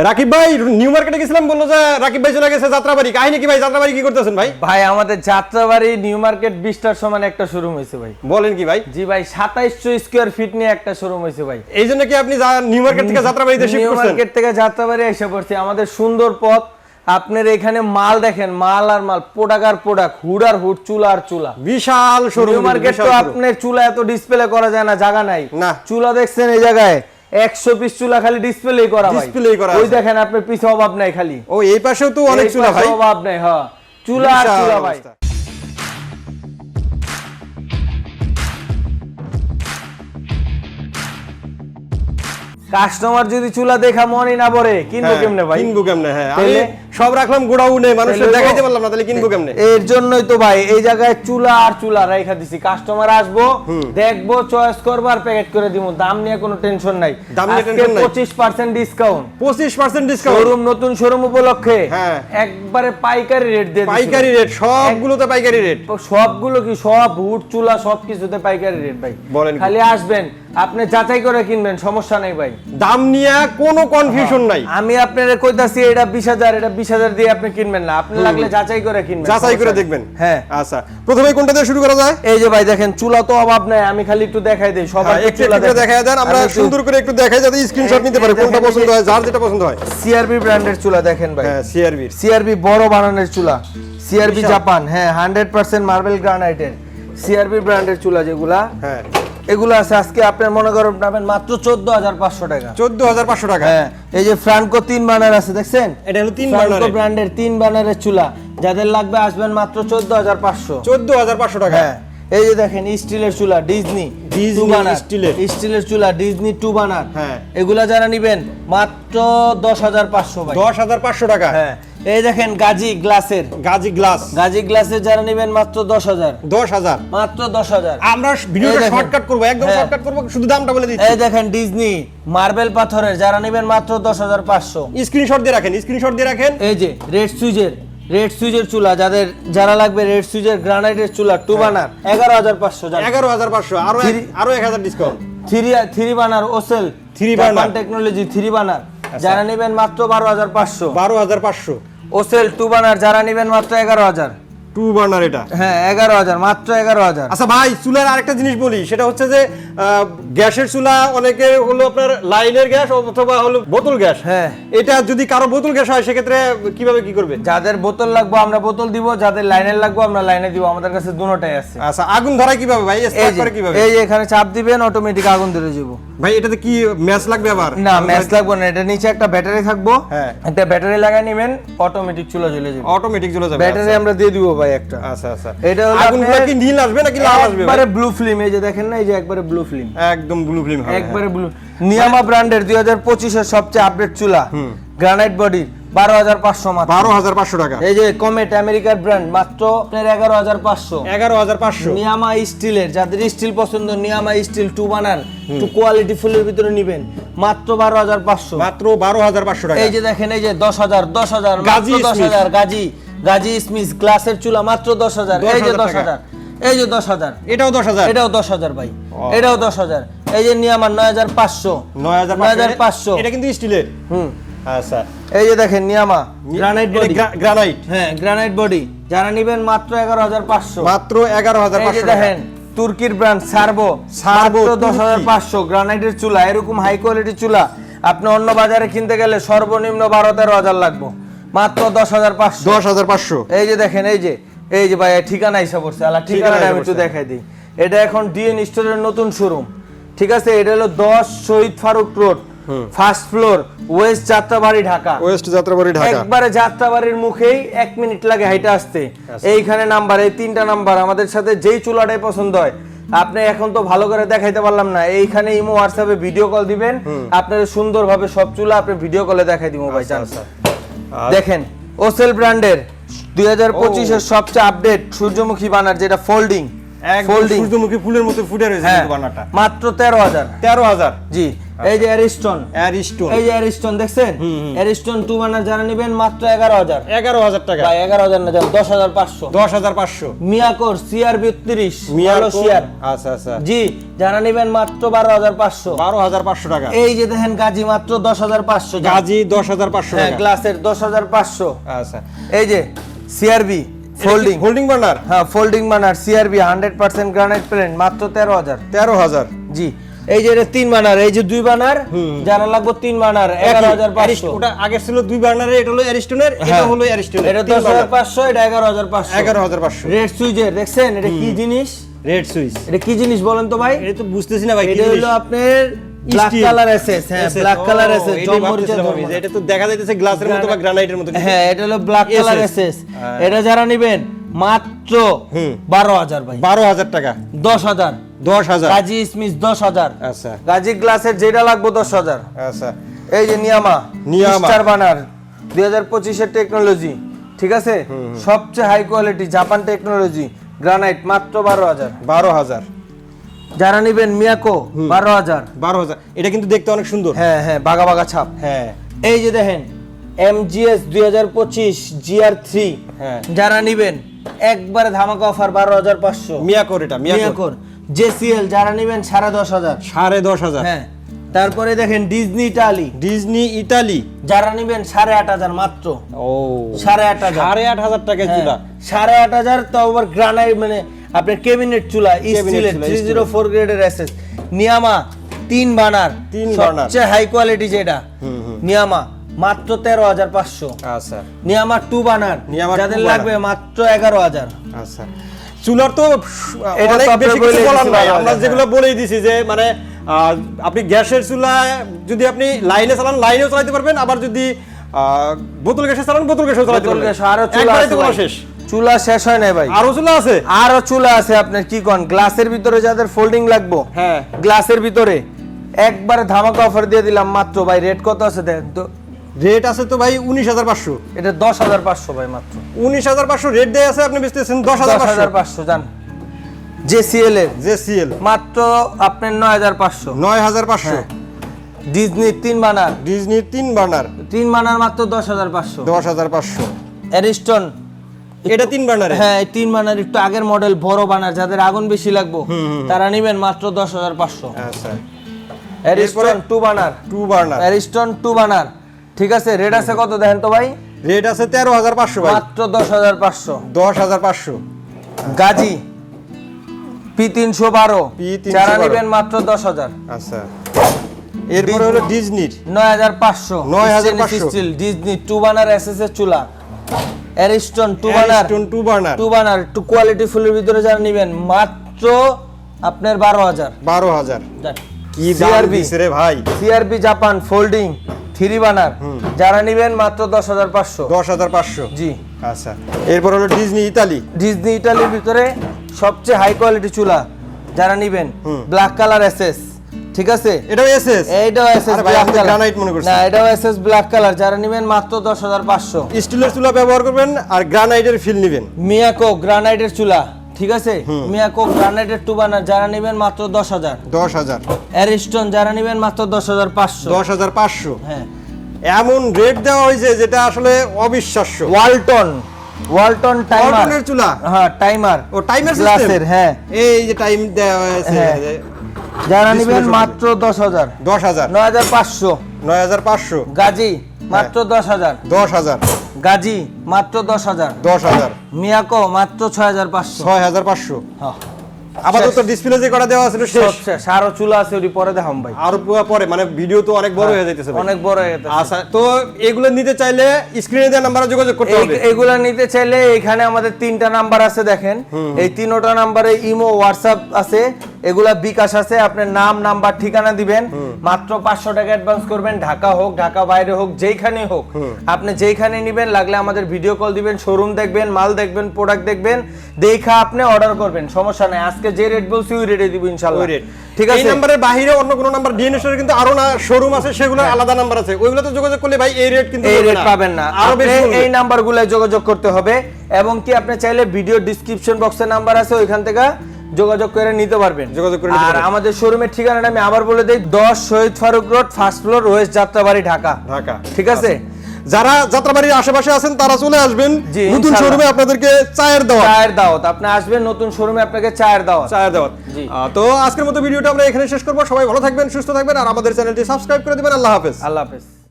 রাকিব ভাই নিউ মার্কেটে গেছিলাম বলল যে রাকিব ভাই চলে গেছে যাত্রাবাড়ি। কাহিনী কি ভাই? যাত্রাবাড়ি কি করতেছেন ভাই? ভাই আমাদের যাত্রাবাড়ি নিউ মার্কেট বিশটার সমান একটা শোরুম হয়েছে ভাই। বলেন কি ভাই? জি ভাই সাতাইশশো স্কোয়ার ফিট নিয়ে একটা শোরুম হয়েছে ভাই। এই জন্য কি আপনি নিউ মার্কেট থেকে যাত্রাবাড়িতে নিউ মার্কেট থেকে যাত্রাবাড়ি এসে পড়ছি। আমাদের সুন্দর পথ। আপনার এখানে মাল দেখেন মাল আর মাল প্রোডাক্ট আর প্রোডাক্ট হুড আর হুড চুলা আর চুলা। বিশাল শোরুম মার্কেট তো আপনার চুলা এত ডিসপ্লে করা যায় না জায়গা নাই। না। চুলা দেখছেন এই জায়গায়। পিস চুলা খালি ডিসপ্লে করা ভাই। ডিসপ্লে করা ওই দেখেন আপনার পিছে অভাব নাই খালি। ও এই পাশেও তো অনেক চুলা ভাই। অভাব নাই হ্যাঁ। চুলা আর চুলা ভাই। কাস্টমার যদি চুলা দেখা মনে না পড়ে কিনবো হ্যাঁ, কেমনে ভাই? কিনবো কেমনে হ্যাঁ। আমি সব রাখলাম গোডাউনে মানুষের দেখাইতে পারলাম না তাহলে কিনবো কেমনে? এর জন্যই তো ভাই এই জায়গায় চুলা আর চুলা রেখা দিছি। কাস্টমার আসব দেখব চয়েস করব আর প্যাকেট করে দিব দাম নিয়ে কোনো টেনশন নাই। দাম নিয়ে tension নাই। পঁচিশ পার্সেন্ট ডিসকাউন্ট পঁচিশ পার্সেন্ট ডিসকাউন্ট শোরুম নতুন শোরুম উপলক্ষে। হ্যাঁ। একবারে পাইকারি রেট দিয়ে দিছি পাইকারি। রেট সবগুলোতে পাইকারি রেট সবগুলো কি সব হুট চুলা সবকিছুতে পাইকারি রেট ভাই। বলেন খালি আসবেন আপনি যাচাই করে কিনবেন সমস্যা নেই ভাই। দাম নিয়ে কোনো কনফিউশন নাই। আমি আপনার কইতাছি এটা বিশ হাজার এটা বিশ হাজার দিয়ে আপনি কিনবেন না। আপনি লাগলে যাচাই করে কিনবেন যাচাই করে দেখবেন। হ্যাঁ। আচ্ছা প্রথমে কোনটা দিয়ে শুরু করা যায়? এই যে ভাই দেখেন চুলা তো অভাব নাই আমি খালি একটু দেখাই দেই সবার হ্যাঁ, একটু একটু দেখায় দেন আমরা সুন্দর করে একটু দেখাই যাতে স্ক্রিনশট নিতে পারে কোনটা পছন্দ হয় যার যেটা পছন্দ হয়। সিআরবি ব্র্যান্ডের চুলা দেখেন ভাই। হ্যাঁ সিআরবি সিআরবি বড় বানানোর চুলা। সিআরবি। জাপান হ্যাঁ হান্ড্রেড পার্সেন্ট মার্বেল গ্রানাইটের সিআরবি ব্র্যান্ডের চুলা যেগুলা। হ্যাঁ। এগুলো আছে আজকে আপনার মনে করেন পাবেন মাত্র চোদ্দ হাজার পাঁচশো টাকা। চোদ্দ হাজার পাঁচশো টাকা? হ্যাঁ এই যে ফ্রান্কো তিন বানার আছে দেখছেন? এটা হলো তিন বার্নারের ব্র্যান্ডের তিন বানারের চুলা। যাদের লাগবে আসবেন মাত্র চোদ্দ হাজার পাঁচশো। চোদ্দ হাজার পাঁচশো টাকা? হ্যাঁ এই যে দেখেন স্টিলের চুলা ডিজনি স্টিলের। স্টিলের চুলা ডিজনি টু বানার হ্যাঁ। এগুলা যারা নিবেন মাত্র দশ হাজার পাঁচশো দশ হাজার পাঁচশো টাকা? হ্যাঁ এই দেখেন গাজী গ্লাসের। গাজি গ্লাস। গাজী গ্লাসের যারা নিবেন মাত্র দশ হাজার। দশ হাজার। মাত্র দশ হাজার। আমরা ভিডিওটা শর্টকাট করব একদম হ্যাঁ। শর্টকাট করব শুধু দামটা বলে দিচ্ছি। এই দেখেন ডিজনি মার্বেল পাথরের যারা নিবেন মাত্র দশ হাজার পাঁচশো। স্ক্রিনশট দিয়ে রাখেন স্ক্রিনশট দিয়ে রাখেন। এই যে রেড সুইজের রেড সুইজের চুলা যাদের যারা লাগবে রেড সুইজের গ্রানাইটের চুলা টু বানার এগারো হাজার পাঁচশো এগারো হাজার পাঁচশো আরও আরও এক হাজার discount three three burner ওসেল three burner। Technology three burner যারা নেবেন মাত্র বারো হাজার পাঁচশো। বারো হাজার পাঁচশো। ওসেল টু বানার যারা নেবেন মাত্র এগারো হাজার। টু বার্নার এটা। হ্যাঁ এগারো হাজার মাত্র এগারো হাজার। আচ্ছা ভাই চুলার আরেকটা জিনিস বলি সেটা হচ্ছে যে গ্যাসের চুলা অনেকে হলো আপনার লাইনের গ্যাস অথবা হলো বোতল গ্যাস। হ্যাঁ। এটা যদি কারও বোতল গ্যাস হয় সেক্ষেত্রে কীভাবে কি করবে? যাদের বোতল লাগবে আমরা বোতল দিব যাদের লাইনের লাগবে আমরা লাইনে দিব আমাদের কাছে দুটোটাই আছে। আচ্ছা আগুন ধরায় কীভাবে ভাই? স্টার্ট করে কীভাবে? এই এখানে চাপ দিবেন অটোমেটিক আগুন ধরে যাব। ভাই এটাতে কি ম্যাচ লাগবে আবার? না ম্যাচ লাগবে না এটা নিচে একটা ব্যাটারি থাকব। হ্যাঁ। একটা ব্যাটারি লাগাই নেবেন অটোমেটিক চুলা জ্বলে যাবে। অটোমেটিক চলে যাবে ব্যাটারি আমরা দিয়ে দিব ভাই একটা আচ্ছা আচ্ছা। এটা হলো আগুনগুলো কি নীল আসবে নাকি লাল আসবে একবারে ব্লু ফিল্ম এই যে দেখেন না এই যে একবারে ব্লু ফিল্ম একদম ব্লু ফিল্ম হবে একবারে ব্লু নিয়ামা ব্র্যান্ডের দুই হাজার পঁচিশের সবচেয়ে আপডেট চুলা গ্রানাইট বডি বারো হাজার পাঁচশো মাত্র। বারো হাজার পাঁচশো টাকা। এই যে কমেট আমেরিকার ব্র্যান্ড মাত্র আপনার এগারো হাজার পাঁচশো। এগারো হাজার পাঁচশো। নিয়ামা স্টিলের যাদের স্টিল পছন্দ নিয়ামা steel two burner two quality ফুলের ভিতরে নিবেন মাত্র বারো হাজার পাঁচশো। মাত্র বারো হাজার পাঁচশো টাকা। এই যে দেখেন এই যে দশ হাজার দশ হাজার গাজী দশ হাজার গাজী। গাজী স্মিথ গ্লাসের চুলা মাত্র দশ হাজার। এই যে 10,000 দশ হাজার এই যে দশ হাজার। এটাও দশ হাজার? এটাও দশ হাজার ভাই। এটাও দশ হাজার। এই যে নিয়ে আমার নয় হাজার পাঁচশো। নয় হাজার পাঁচশো। এটা কিন্তু স্টিলের। হুম। আচ্ছা। এই যে দেখেন নিয়ামা। Granite body. গ্রানাইট। হ্যাঁ গ্রানাইট বডি। যারা নিবেন মাত্র এগারো হাজার পাঁচশো। মাত্র এগারো হাজার এই যে পাঁচশো দেখেন তুর্কির ব্র্যান্ড সার্বো সার্বো, দশ হাজার। পাঁচশো। গ্রানাইটের চুলা এরকম হাই কোয়ালিটি চুলা। আপনি অন্য বাজারে কিনতে গেলে সর্বনিম্ন বারো তেরো হাজার লাগবে। মাত্র দশ হাজার পাঁচশো। দশ হাজার পাঁচশো। এই যে দেখেন এই যে এই যে ভাই ঠিকানা হিসাব করছে। আলা ঠিকানা ঠিকানাটা আমি একটু দেখাই দিই। এটা এখন ডিএন স্টোরের নতুন শোরুম ঠিক আছে? এটা হলো দশ Shahid Faruk road first floor west Jatrabari Dhaka. West Jatrabari Dhaka. একবারে যাত্রাবাড়ির মুখেই এক মিনিট লাগে হাইটা আসতে। আচ্ছা। এইখানে নাম্বার এই তিনটা নাম্বার। আমাদের সাথে যেই চুলাটাই পছন্দ হয়। আপনি এখন তো ভালো করে দেখাইতে পারলাম না। এইখানে ইমো হোয়াটসঅ্যাপে ভিডিও কল দিবেন। আপনার সুন্দরভাবে সব চুলা আপনি ভিডিও কলে দেখাই দিব ভাই চান আচ্ছা। দেখেন ওসেল ব্র্যান্ডের দুই হাজার পঁচিশের সবচেয়ে আপডেট সূর্যমুখী বানার যেটা ফোল্ডিং ফোল্ডিং সূর্যমুখী ফুলের মতো ফুটে রয়েছে হ্যাঁ মাত্র তেরো হাজার। তেরো হাজার। জি এই যে অ্যারিস্টন অ্যারিস্টোন এই যে অ্যারিস্টন দেখছেন? অ্যারিস্টন টু বানার যারা নেবেন মাত্র এগারো হাজার। এগারো হাজার টাকা। ভাই এগারো হাজার না যান দশ হাজার পাঁচশো। দশ হাজার পাঁচশো। মিয়াকোর সিআর বত্রিশ মিয়ার মালয়েশিয়ার আচ্ছা আচ্ছা। জি যারা নেবেন মাত্র বারো হাজার পাঁচশো। বারো হাজার পাঁচশো টাকা। এই যে দেখেন গাজী মাত্র দশ হাজার পাঁচশো গাজি দশ হাজার পাঁচশো হ্যাঁ গ্লাসের দশ হাজার পাঁচশো। আচ্ছা। এই যে সিআরবি ফোল্ডিং হোল্ডিং বার্নার হ্যাঁ folding burner CRB hundred percent granite plain মাত্র তেরো হাজার। তেরো হাজার। জি। এই যে এটা তিন বানার এই যে দুই বানার যারা লাগবে তিন বানার এগারো হাজার পাঁচশো। ওটা আগে ছিল দুই বার্নারের এটা হলো অ্যারিস্টোনের এটা হলো অ্যারিস্টোনের এটা দশ হাজার পাঁচশো এটা এগারো হাজার পাঁচশো। এগারো হাজার পাঁচশো। রেড সুইচের দেখছেন? এটা কি জিনিস? Red switch. এটা কি জিনিস বলেন তো ভাই? এটা তো বুঝতেছি না ভাই এটা? হলো আপনার ব্ল্যাক কালার এসেস হ্যাঁ ব্ল্যাক কালার যে এটা তো দেখা যাইতেছে গ্লাসের মতো বা গ্রানাইটের মতো। হ্যাঁ এটা হলো ব্ল্যাক কালার হ্যাঁ। এটা যারা নেবেন মাত্র। বারো হাজার ভাই। বারো হাজার টাকা। দশ হাজার। দশ হাজার। গাজী স্মিথ দশ হাজার। আচ্ছা। গাজী গ্লাসের যেটা লাগবে দশ হাজার। আচ্ছা। এই যে নিয়ামা নিয়ামা। স্টার বানার দুই হাজার পঁচিশের টেকনোলজি ঠিক আছে? সবচেয়ে high quality Japan technology granite মাত্র বারো হাজার। বারো হাজার। যারা নেবেন মিয়াকো বারো হাজার। বারো হাজার। এটা কিন্তু দেখতে অনেক সুন্দর। হ্যাঁ হ্যাঁ বাগা বাগা ছাপ। হ্যাঁ। এই যে দেখেন এমজিএস দুই হাজার পঁচিশ জিআর থ্রি হ্যাঁ। যারা নিবেন একবারে ধামাকা অফার বারো হাজার পাঁচশো। মিয়াকোর এটা মিয়াকোর জেসিএল যারা নিবেন সাড়ে দশ হাজার। সাড়ে দশ হাজার। হ্যাঁ তারপরে দেখেন ডিজনি ইটালি। ডিজনি ইতালি যারা নিবেন সাড়ে আট হাজার মাত্র। ও সাড়ে আট হাজার। সাড়ে আট হাজার টাকা হ্যাঁ, চুলা। সাড়ে আট হাজার তাও আবার গ্রানাইট মানে আপনার কেবিনেট চুলা স্টিলের থ্রি জিরো ফোর গ্রেডের এসএস নিয়ামা তিন বানার। তিন বানার। সবচেয়ে হাই কোয়ালিটি যেটা। নিয়ামা মাত্র তেরো হাজার পাঁচশো। আচ্ছা। নিয়ামা টু বানার। নিয়ামা যাদের লাগবে মাত্র এগারো হাজার। আচ্ছা। চুলার তো অনেক বেশি কিছু বলার নাই। আমরা যেগুলো বলেই দিছি যে মানে আপনি গ্যাসের চুলা যদি আপনি লাইনে চালান লাইনেও চালাতে পারবেন আবার যদি বোতল গ্যাসে চালান বোতল গ্যাসেও চালাতে পারবেন। আরও চুলা। শেষ। চুলা শেষ হয় নাই ভাই। আরও চুলা আছে? আরও চুলা আছে আপনার কি কোন গ্লাসের ভিতরে যাদের ফোল্ডিং লাগবো হ্যাঁ। গ্লাসের ভিতরে। একবারে ধামাকা অফার দিয়ে দিলাম মাত্র ভাই রেট কত আছে দেখেন তো রেট আছে তো ভাই উনিশ হাজার পাঁচশো। এটা দশ হাজার পাঁচশো ভাই মাত্র। উনিশ হাজার পাঁচশো রেট দেয় আছে আপনি বেচতেছেন দশ হাজার পাঁচশো। জান। জেসিএল এর। যে সিএল মাত্র আপনার নয় হাজার পাঁচশো। নয় হাজার পাঁচশো। হ্যাঁ। ডিজনি তিন বানার। ডিজনির তিন বার্নার তিন বানার মাত্র দশ হাজার পাঁচশো। দশ হাজার পাঁচশো। অ্যারিস্টন। এটা তিন বার্নারে হ্যাঁ তিন বানার একটু আগের মডেল বড় বানার যাদের আগুন বেশি লাগবো তারা নিবেন মাত্র দশ হাজার পাঁচশো। আচ্ছা Ariston two burner. Two burner Ariston two burner. ঠিক আছে রেট আছে কত দেখেন তো ভাই? রেট আছে তেরো হাজার পাঁচশো মাত্র দশ হাজার পাঁচশো। দশ হাজার পাঁচশো। গাজী পি তিনশো বারো। P312 যারা নিবেন মাত্র দশ হাজার। আচ্ছা। এরপরে হলো ডিজনির নয় হাজার পাঁচশো। 9,500 স্টিল ডিজনি টু বানার এসএস এর চুলা। Ariston two burner two burner two burner two quality ফুলের ভিতরে যারা নিবেন মাত্র আপনার বারো হাজার। বারো হাজার। কি সিআরবি রে ভাই। CRB Japan folding three burner. যারা নিবেন মাত্র দশ হাজার পাঁচশো। দশ হাজার পাঁচশো। জি। আচ্ছা। এরপর হলো ডিজনি ইতালি। ডিজনি ইটালির ভিতরে সবচেয়ে হাই কোয়ালিটি চুলা যারা নিবেন ব্ল্যাক কালার এসএস ঠিক আছে? এটাও এসএস এইটাও এসএস ব্ল্যাক কালার granite মনে করছি। না এটাও এসএস ব্ল্যাক কালার যারা নিবেন মাত্র দশ হাজার পাঁচশো। স্টিলের চুলা ব্যবহার করবেন আর গ্রানাইটের ফিল নেবেন। মিয়াকো গ্রানাইটের চুলা। ঠিক আছে? মিয়াকো গ্রানাইটের টু বানার যারা নিবেন মাত্র দশ হাজার। দশ হাজার। অ্যারিস্টন যারা নিবেন মাত্র দশ হাজার পাঁচশো। দশ হাজার পাঁচশো। হ্যাঁ। এমন রেট দেওয়া হয়েছে যেটা আসলে অবিশ্বাস্য। ওয়ালটন ওয়ালটন টাইমার ওয়ালটনের চুলা? হ্যাঁ টাইমার ও টাইমার গ্লাসের সিস্টেম হ্যাঁ। এই যে টাইম দেওয়া হয়েছে। হ্যাঁ। যারা নিবেন মাত্র দশ হাজার। দশ হাজার। নয় হাজার পাঁচশো। নয় হাজার পাঁচশো। গাজী। মাত্র দশ হাজার। দশ হাজার। গাজী মাত্র দশ হাজার। দশ হাজার। মিয়াকো মাত্র ছয় হাজার পাঁচশো। ছয় হাজার পাঁচশো। হ্যাঁ। আপাতত ডিসপ্লে যে করা দেওয়া ছিল শেষ। শেষ। আরও চুলা আছে ওটি পরে দেখাম ভাই। আর পরে মানে ভিডিও তো অনেক বড় হয়ে যাইতেছে অনেক বড় হয়ে আচ্ছা তো এগুলো নিতে চাইলে স্ক্রিনে দেওয়া নাম্বারে যোগাযোগ করতে হবে। এগুলা নিতে চাইলে এখানে আমাদের তিনটা নাম্বার আছে দেখেন। এই তিনোটা নাম্বারে ইমো হোয়াটসঅ্যাপ আছে। এগুলা বিকাশ আছে আপনার নাম নাম্বার ঠিকানা দিবেন। মাত্র পাঁচশো টাকা অ্যাডভান্স করবেন ঢাকা হোক ঢাকা বাইরে হোক যেইখানে হোক। আপনি যেইখানে নিবেন লাগলে আমাদের ভিডিও কল দিবেন শোরুম দেখবেন মাল দেখবেন প্রোডাক্ট দেখবেন দেখা আপনি অর্ডার করবেন সমস্যা নাই। আজকে যে রেট বলছি ওই রেটে দিব ইনশাল্লাহ। ঠিক এই আছে নাম্বারের বাইরে অন্য কোনো নাম্বার ডিএনএস এর কিন্তু আরও না শোরুম আছে সেগুলোর আলাদা নাম্বার আছে। ওইগুলোতে যোগাযোগ করলে ভাই এই রেট কিন্তু এই রেট পাবেন না। আরও এই নাম্বারগুলোয় যোগাযোগ করতে হবে। এবং কি আপনি চাইলে ভিডিও ডিসক্রিপশন বক্সে নাম্বার আছে ওইখান থেকে যোগাযোগ করে নিতে পারবেন। যোগাযোগ করে আর আমাদের শোরুমের ঠিকানাটা আমি আবার বলে দিই দশ Shahid Faruk road first floor west Jatrabari Dhaka. Dhaka. ঠিক আছে? যারা যাত্রাবাড়ির আশেপাশে আছেন তারা চলে আসবেন। নতুন। শোরুমে আপনাদেরকে চায়ের দেওয়া চায়ের দাওয়াত। আপনি আসবেন নতুন শোরুমে আপনাকে চায়ের দাওয়াত। চায়ের দাওয়াত। তো আজকের মতো ভিডিওটা আমরা এখানে শেষ করব। সবাই ভালো থাকবেন সুস্থ থাকবেন আর আমাদের চ্যানেলটি সাবস্ক্রাইব করে দিবেন। আল্লাহ হাফেজ। আল্লাহ হাফেজ।